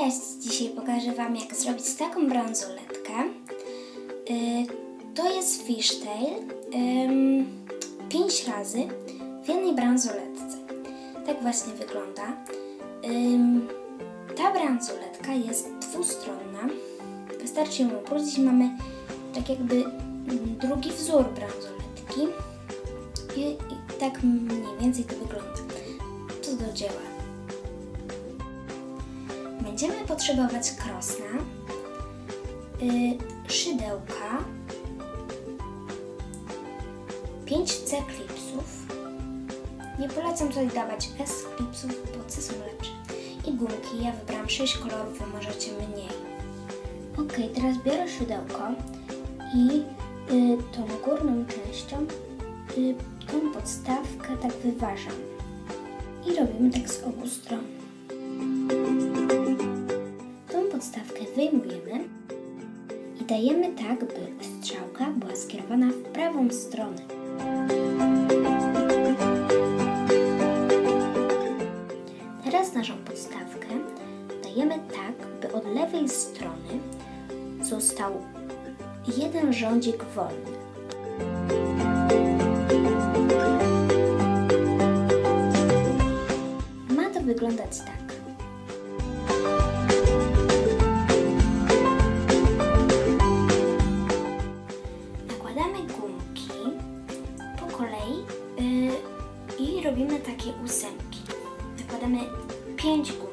Cześć! Dzisiaj pokażę Wam jak zrobić taką bransoletkę. Yy, to jest fishtail 5 razy w jednej bransoletce. Tak właśnie wygląda. Ta bransoletka jest dwustronna. Wystarczy ją ubrudzić. Mamy tak jakby mm, drugi wzór bransoletki. I tak mniej więcej to wygląda. To do dzieła. Będziemy potrzebować krosna, yy, szydełka, 5 C klipsów. Nie polecam tutaj dawać S klipsów, bo C są lepsze. I gumki. Ja wybrałam 6 kolorów, wy możecie mniej. Ok, teraz biorę szydełko i yy, tą górną częścią yy, tą podstawkę tak wyważam. I robimy tak z obu stron. Wyjmujemy i dajemy tak, by strzałka była skierowana w prawą stronę. Teraz naszą podstawkę dajemy tak, by od lewej strony został jeden rządzik wolny. Ma to wyglądać tak. Ósemki. Nakładamy 5 gumek.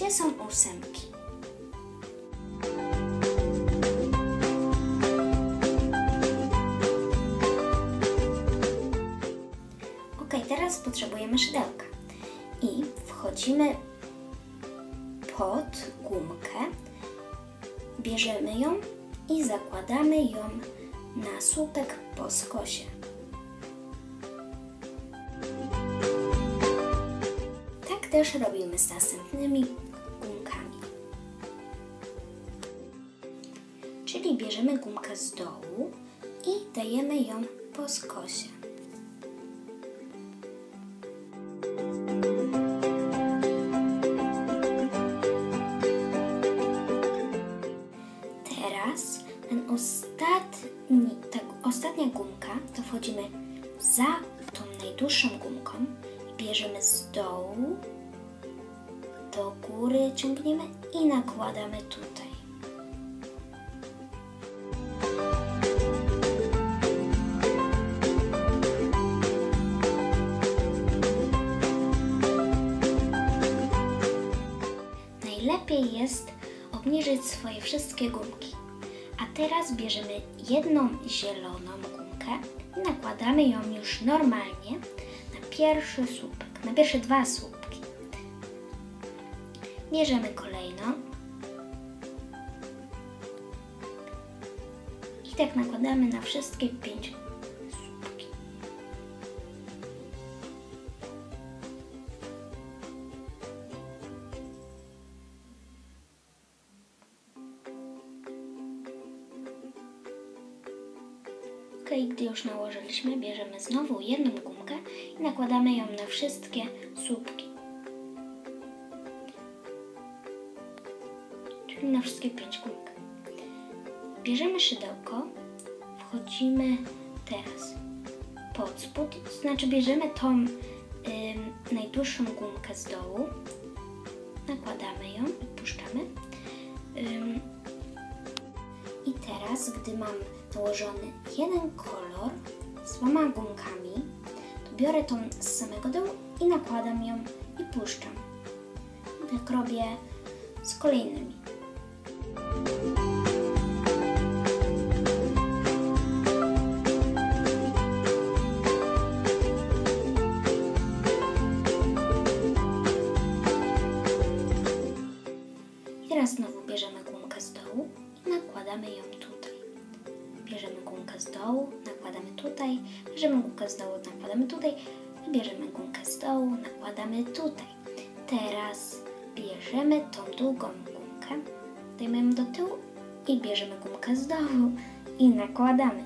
Gdzie są ósemki. Ok, teraz potrzebujemy szydełka i wchodzimy pod gumkę, bierzemy ją i zakładamy ją na słupek po skosie. Tak też robimy z następnymi Czyli bierzemy gumkę z dołu i dajemy ją po skosie. Teraz ten ostatni, tak, ostatnia gumka to wchodzimy za tą najdłuższą gumką i bierzemy z dołu do góry, ciągniemy i nakładamy tutaj. Wszystkie gumki. A teraz bierzemy jedną zieloną gumkę i nakładamy ją już normalnie na pierwszy słupek, na pierwsze dwa słupki. Bierzemy kolejną i tak nakładamy na wszystkie pięć Ok, gdy już nałożyliśmy, bierzemy znowu jedną gumkę i nakładamy ją na wszystkie słupki. Czyli na wszystkie pięć gumek. Bierzemy szydełko, wchodzimy teraz pod spód, to znaczy bierzemy tą najdłuższą gumkę z dołu, nakładamy ją i puszczamy. Ym, I teraz, gdy mam nałożony jeden kolor z dwoma gumkami, to biorę tą z samego dołu i nakładam ją i puszczam. Tak robię z kolejnymi. Tutaj, bierzemy gumkę z dołu, nakładamy tutaj bierzemy gumkę z dołu, nakładamy tutaj. Teraz bierzemy tą długą gumkę, dajemy do tyłu i bierzemy gumkę z dołu i nakładamy.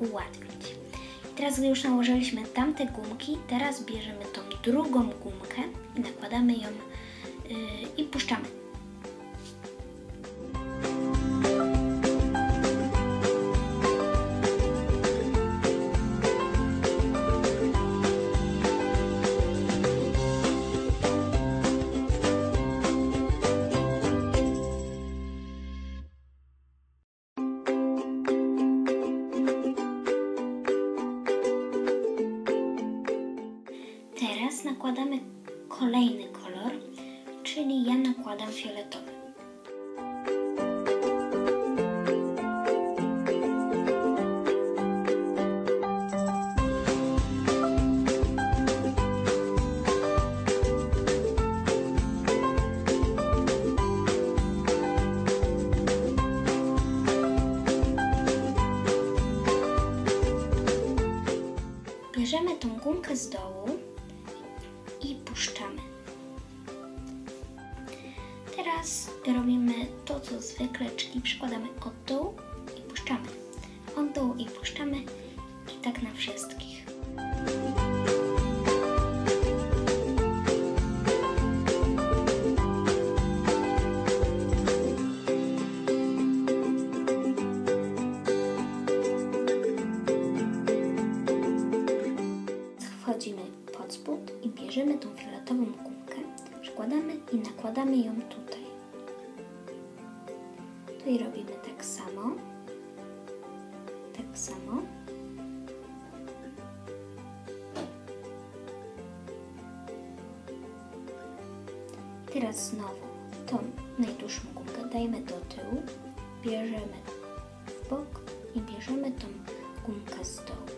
Ułatwić. Teraz, gdy już nałożyliśmy tamte gumki, teraz bierzemy tą drugą gumkę i nakładamy ją yy, i puszczamy. Tą gumkę z dołu i puszczamy. Teraz robimy to, co zwykle, czyli przykładamy od dołu i nakładamy ją tutaj. Tutaj robimy tak samo. Tak samo. Teraz znowu tą najdłuższą gumkę dajemy do tyłu, bierzemy w bok i bierzemy tą gumkę z dołu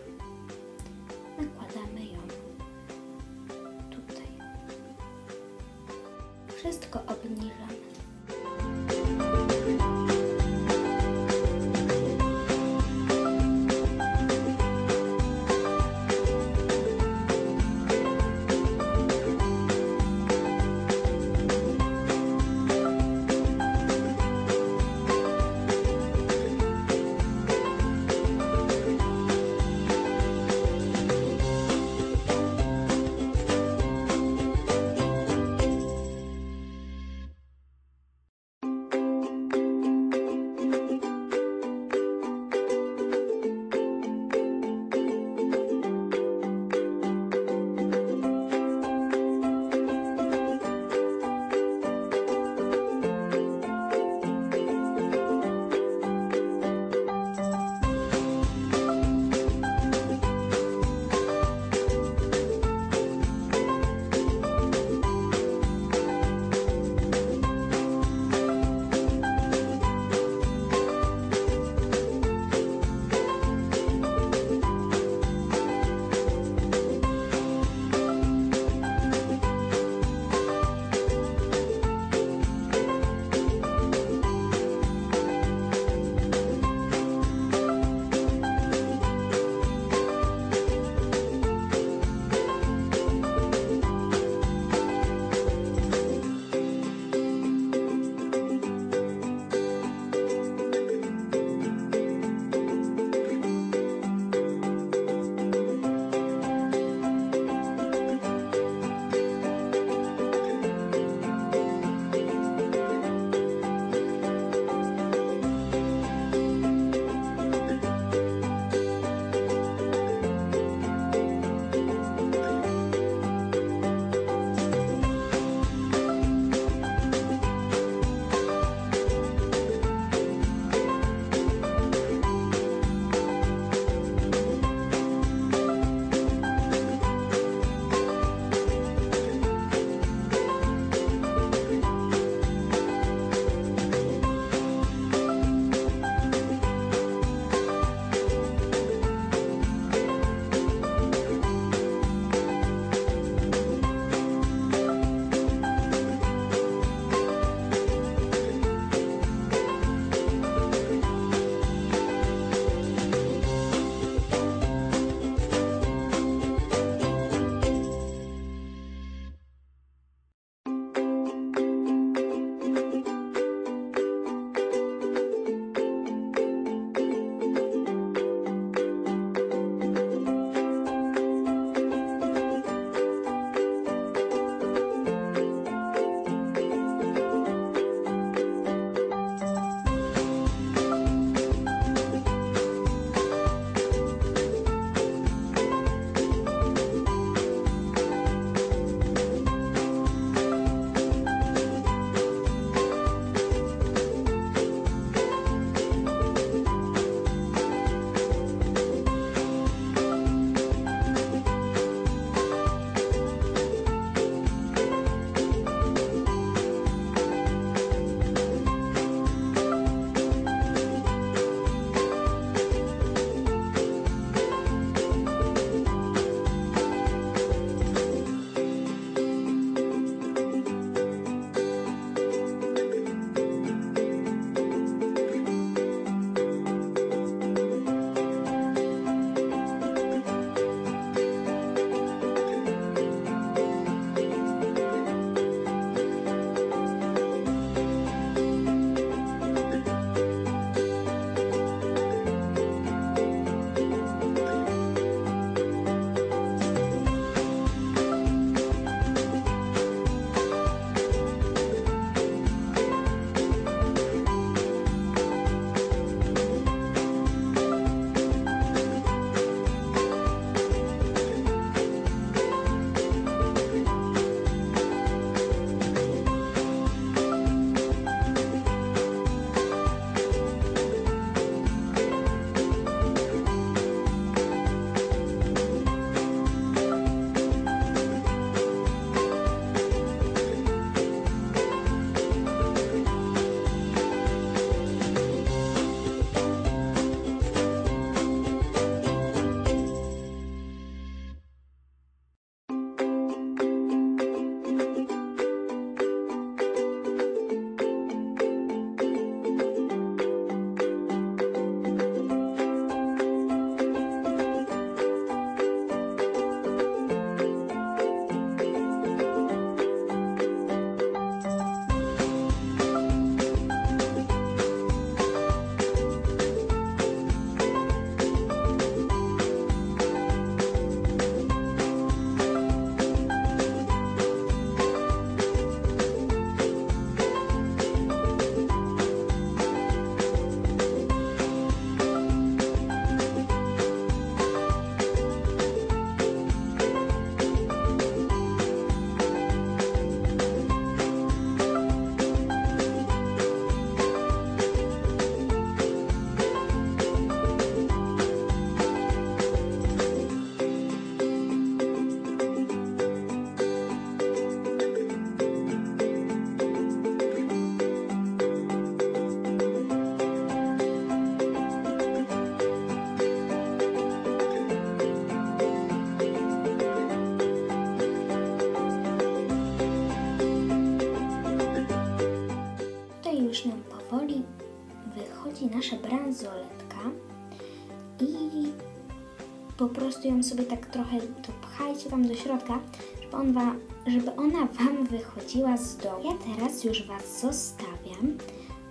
sobie tak trochę dopchajcie tam do środka, żeby, on wa, żeby ona Wam wychodziła z dołu. Ja teraz już Was zostawiam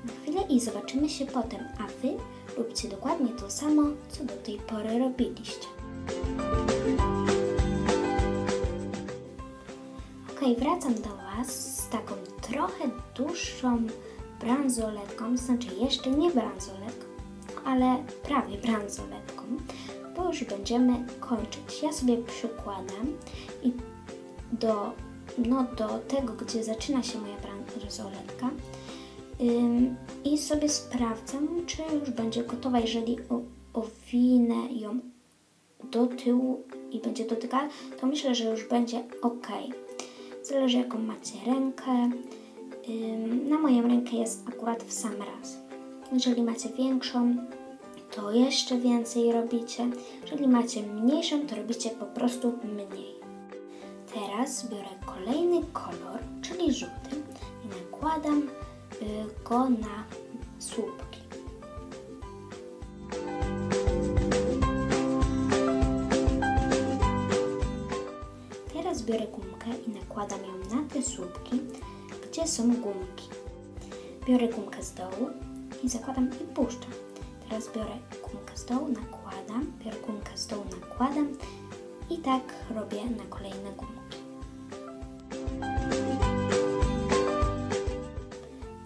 na chwilę i zobaczymy się potem, a Wy róbcie dokładnie to samo, co do tej pory robiliście. Ok, wracam do Was z taką trochę dłuższą bransoletką, znaczy jeszcze nie bransoletką, ale prawie bransoletką, już będziemy kończyć. Ja sobie przykładam i do, no, do tego, gdzie zaczyna się moja bransoletka ym, i sobie sprawdzam, czy już będzie gotowa, jeżeli owinę ją do tyłu i będzie dotykała, to myślę, że już będzie ok. Zależy jaką macie rękę. Na moją rękę jest akurat w sam raz. Jeżeli macie większą, to jeszcze więcej robicie. Jeżeli macie mniejszą, to robicie po prostu mniej. Teraz biorę kolejny kolor, czyli żółty i nakładam y, go na słupki. Teraz biorę gumkę i nakładam ją na te słupki, gdzie są gumki. Biorę gumkę z dołu i zakładam i puszczam. Teraz biorę gumkę z dołu, nakładam, biorę gumkę z dołu, nakładam i tak robię na kolejne gumki.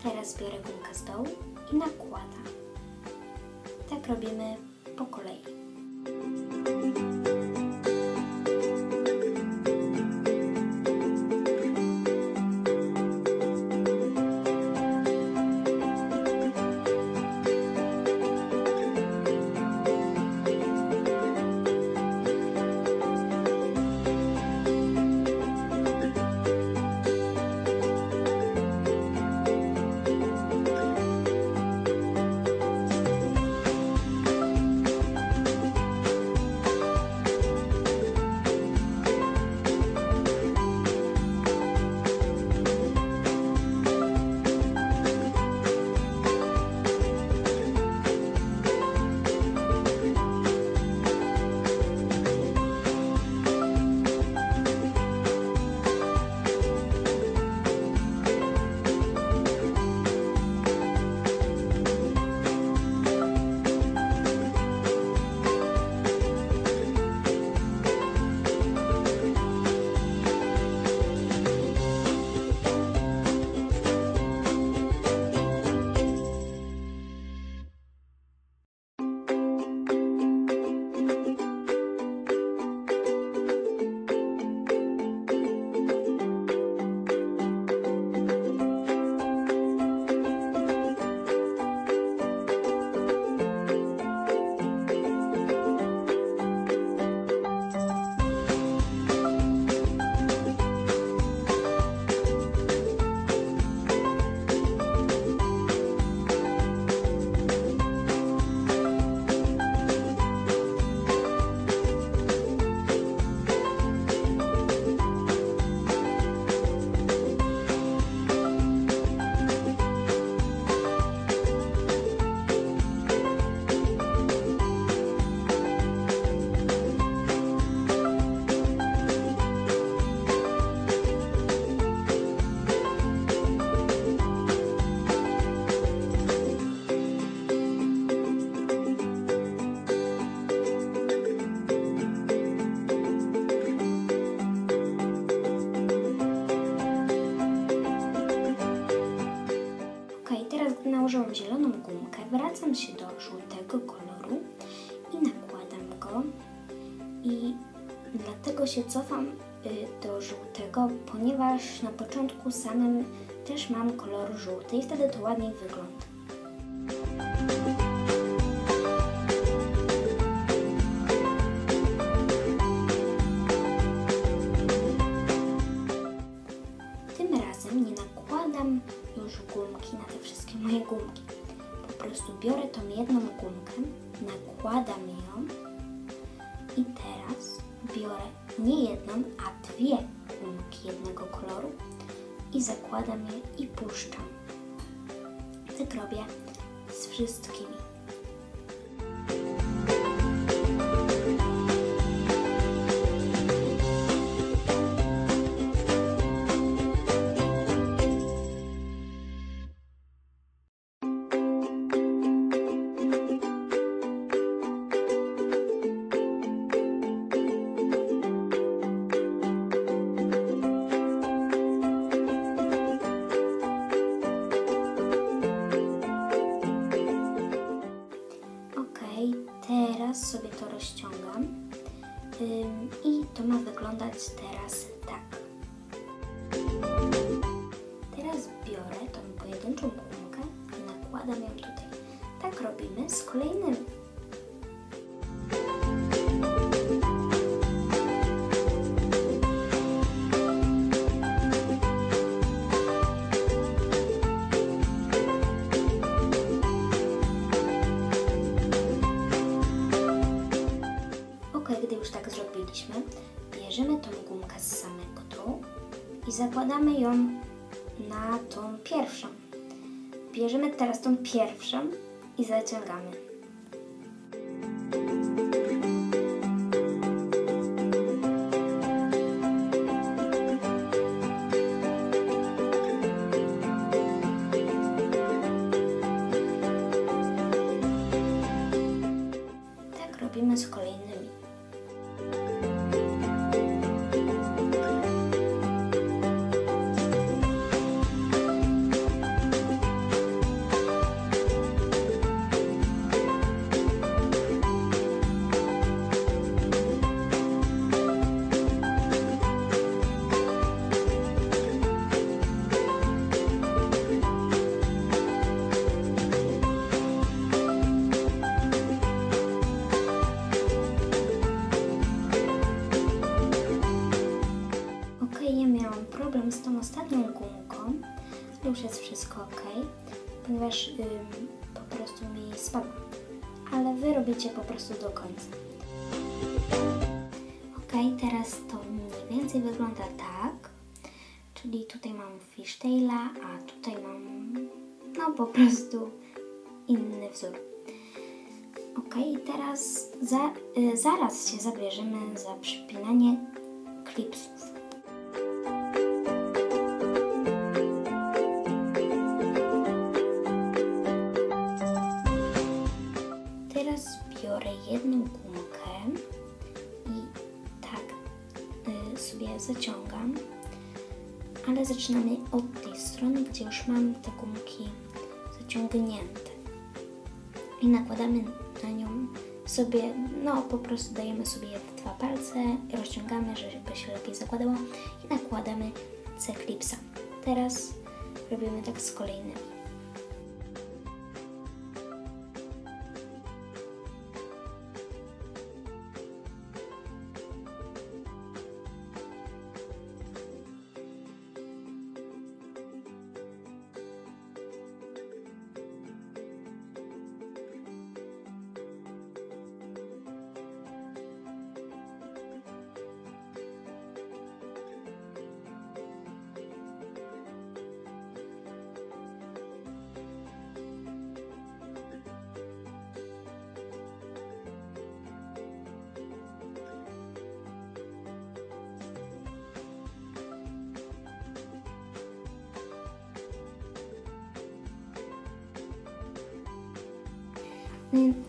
Teraz biorę gumkę z dołu i nakładam. Tak robimy po kolei. Wracam się do żółtego koloru i nakładam go. I dlatego się cofam y, do żółtego, ponieważ na początku samym też mam kolor żółty i wtedy to ładniej wygląda. Biorę tą jedną gumkę, nakładam ją i teraz biorę nie jedną, a dwie gumki jednego koloru i zakładam je i puszczam. Tak robię z wszystkimi. I zakładamy ją na tą pierwszą. Bierzemy teraz tą pierwszą i zaciągamy. Robicie po prostu do końca. Ok, teraz to mniej więcej wygląda tak. Czyli tutaj mam fishtaila, a tutaj mam no po prostu inny wzór. Ok, teraz za, y, zaraz się zabierzemy za przypinanie klipsów. Zaczynamy od tej strony, gdzie już mam te gumki zaciągnięte. I nakładamy na nią sobie, no po prostu dajemy sobie dwa palce, rozciągamy, żeby się lepiej zakładało i nakładamy C-klipsa. Teraz robimy tak z kolejnymi.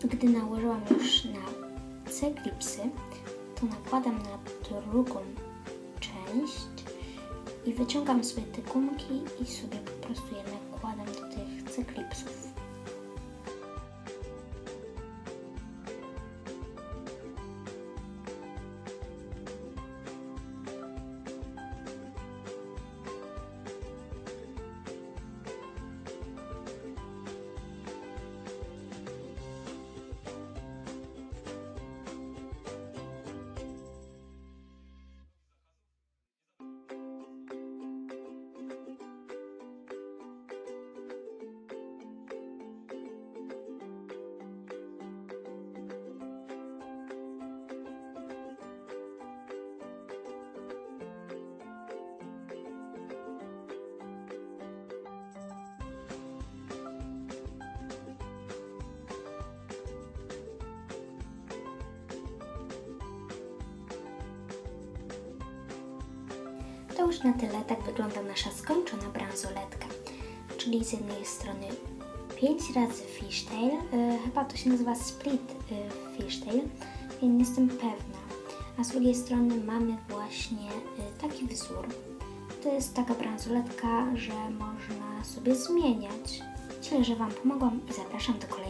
Gdy nałożyłam już na C-klipsy, to nakładam na drugą część i wyciągam sobie te gumki i sobie po prostu je nakładam do tych C-klipsów. Już na tyle, tak wygląda nasza skończona bransoletka. Czyli z jednej strony 5 razy fishtail, y, chyba to się nazywa split y, fishtail, ja nie jestem pewna. A z drugiej strony mamy właśnie y, taki wzór. To jest taka bransoletka, że można sobie zmieniać. Myślę, że Wam pomogłam i zapraszam do filmów.